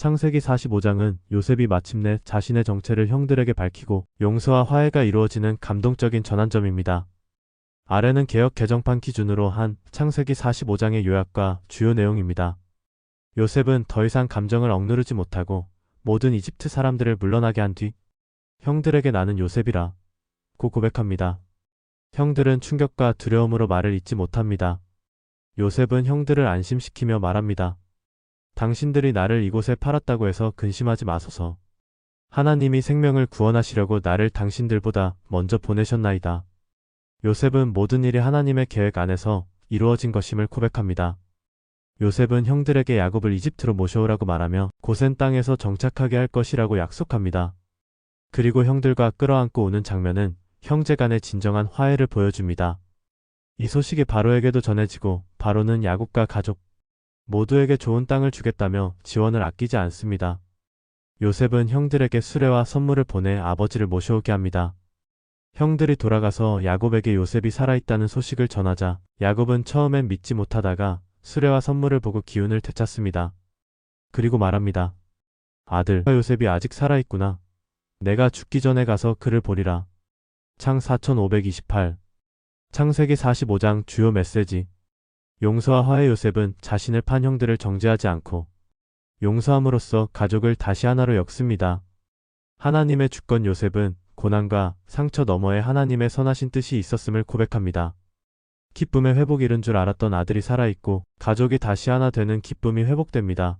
창세기 45장은 요셉이 마침내 자신의 정체를 형들에게 밝히고 용서와 화해가 이루어지는 감동적인 전환점입니다. 아래는 개혁 개정판 기준으로 한 창세기 45장의 요약과 주요 내용입니다. 요셉은 더 이상 감정을 억누르지 못하고 모든 이집트 사람들을 물러나게 한 뒤 형들에게 나는 요셉이라 고 고백합니다. 형들은 충격과 두려움으로 말을 잇지 못합니다. 요셉은 형들을 안심시키며 말합니다. 당신들이 나를 이곳에 팔았다고 해서 근심하지 마소서. 하나님이 생명을 구원하시려고 나를 당신들보다 먼저 보내셨나이다. 요셉은 모든 일이 하나님의 계획 안에서 이루어진 것임을 고백합니다. 요셉은 형들에게 야곱을 이집트로 모셔오라고 말하며 고센 땅에서 정착하게 할 것이라고 약속합니다. 그리고 형들과 끌어안고 오는 장면은 형제 간의 진정한 화해를 보여줍니다. 이 소식이 바로에게도 전해지고 바로는 야곱과 가족 모두에게 좋은 땅을 주겠다며 지원을 아끼지 않습니다. 요셉은 형들에게 수레와 선물을 보내 아버지를 모셔오게 합니다. 형들이 돌아가서 야곱에게 요셉이 살아있다는 소식을 전하자 야곱은 처음엔 믿지 못하다가 수레와 선물을 보고 기운을 되찾습니다. 그리고 말합니다. 아들, 요셉이 아직 살아있구나. 내가 죽기 전에 가서 그를 보리라. 창 4528 창세기 45장 주요 메시지 용서와 화해 요셉은 자신을 판 형들을 정죄하지 않고 용서함으로써 가족을 다시 하나로 엮습니다. 하나님의 주권 요셉은 고난과 상처 너머에 하나님의 선하신 뜻이 있었음을 고백합니다. 기쁨의 회복 이른 줄 알았던 아들이 살아있고 가족이 다시 하나 되는 기쁨이 회복됩니다.